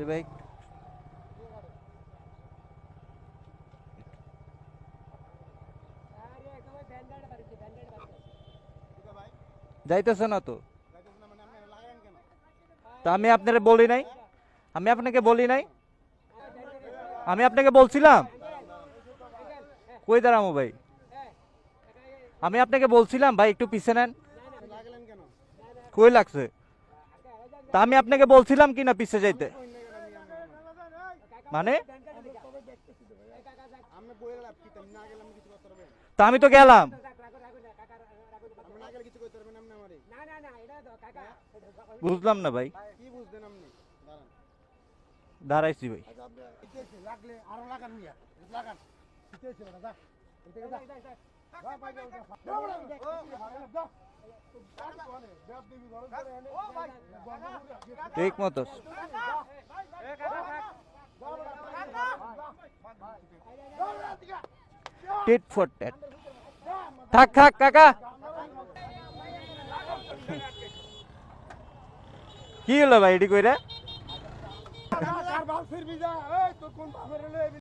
ভাই। যাইতেছে না তো। তা আমি আপনারে বলি নাই। আমি আপনাকে বলি নাই। আমি আপনাকে বলছিলাম। কই দাঁড়ামো ভাই? আমি আপনাকে বলছিলাম, ভাই একটু পিছে নেন। কই লাগছে? তা আমি আপনাকে বলছিলাম কি না পিছে যাইতে মানে আমি বইয়ে লাভ কি তুমি না গেলে আমি কিছু করতে পারবেন তা আমি তো গেলাম। বুঝলাম না ভাই। দাঁড়াইছি ভাই। লাগলে আরও টিট ফর টেট থাক থাক কাকা কি হলো ভাই এটি কইরা